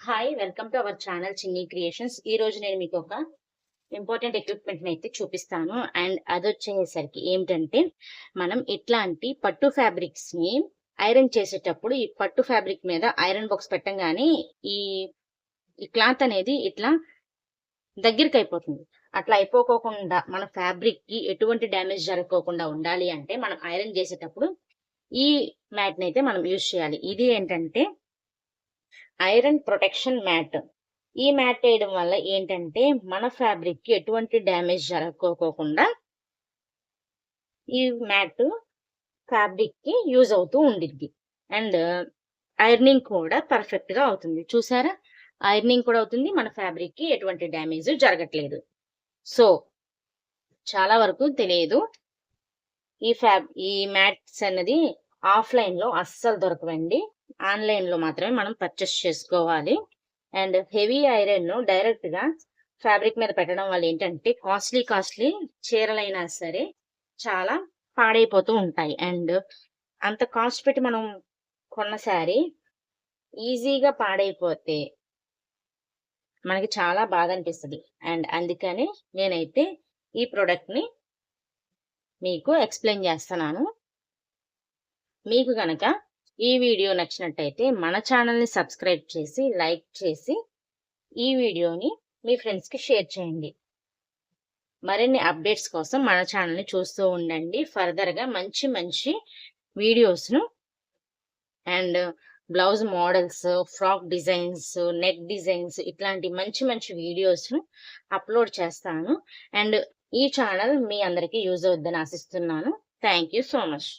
Hi welcome to our channel Chinni creations ఈ రోజు నేను మీకు ఒక ఇంపార్టెంట్ ఎక్విప్మెంట్ అయితే చూపిస్తాను. అండ్ అది వచ్చేసరికి ఏమిటంటే మనం ఇట్లాంటి పట్టు ఫ్యాబ్రిక్స్ని ఐరన్ చేసేటప్పుడు ఈ పట్టు ఫ్యాబ్రిక్ మీద ఐరన్ బాక్స్ పెట్టంగానే ఈ ఈ క్లాత్ అనేది ఇట్లా దగ్గరికి అయిపోతుంది. అట్లా అయిపోకోకుండా మన ఫ్యాబ్రిక్కి ఎటువంటి డ్యామేజ్ జరగకోకుండా ఉండాలి అంటే మనం ఐరన్ చేసేటప్పుడు ఈ మ్యాట్ని అయితే మనం యూజ్ చేయాలి. ఇది ఏంటంటే ఐరన్ ప్రొటెక్షన్ మ్యాట్. ఈ మ్యాట్ వేయడం వల్ల ఏంటంటే మన ఫ్యాబ్రిక్కి ఎటువంటి డ్యామేజ్ జరగకోకుండా ఈ మ్యాట్ ఫ్యాబ్రిక్కి యూజ్ అవుతూ ఉండిద్ది. అండ్ ఐరనింగ్ కూడా పర్ఫెక్ట్గా అవుతుంది. చూసారా? ఐరనింగ్ కూడా అవుతుంది. మన ఫ్యాబ్రిక్కి ఎటువంటి డ్యామేజ్ జరగట్లేదు. సో చాలా వరకు తెలియదు. ఈ ఫ్యాబ్ ఈ మ్యాట్స్ అన్నది ఆఫ్లైన్లో అస్సలు దొరకవండి. ఆన్లైన్లో మాత్రమే మనం పర్చేస్ చేసుకోవాలి. అండ్ హెవీ ఐరన్ను డైరెక్ట్గా ఫ్యాబ్రిక్ మీద పెట్టడం వల్ల ఏంటంటే కాస్ట్లీ కాస్ట్లీ చీరలైనా సరే చాలా పాడైపోతూ ఉంటాయి. అండ్ అంత కాస్ట్ పెట్టి మనం కొన్న శారీ ఈజీగా పాడైపోతే మనకి చాలా బాధ అనిపిస్తుంది. అండ్ అందుకని నేనైతే ఈ ప్రోడక్ట్ని మీకు ఎక్స్ప్లెయిన్ చేస్తున్నాను. మీకు గనక ఈ వీడియో నచ్చినట్టయితే మన ఛానల్ని సబ్స్క్రైబ్ చేసి లైక్ చేసి ఈ వీడియోని మీ ఫ్రెండ్స్కి షేర్ చేయండి. మరిన్ని అప్డేట్స్ కోసం మన ఛానల్ని చూస్తూ ఉండండి. ఫర్దర్గా మంచి మంచి వీడియోస్ను and blouse models frock designs neck designs ఇట్లాంటి మంచి మంచి వీడియోస్ను అప్లోడ్ చేస్తాను. అండ్ ఈ ఛానల్ మీ అందరికీ యూజ్ అవుద్దని ఆశిస్తున్నాను. Thank you so much.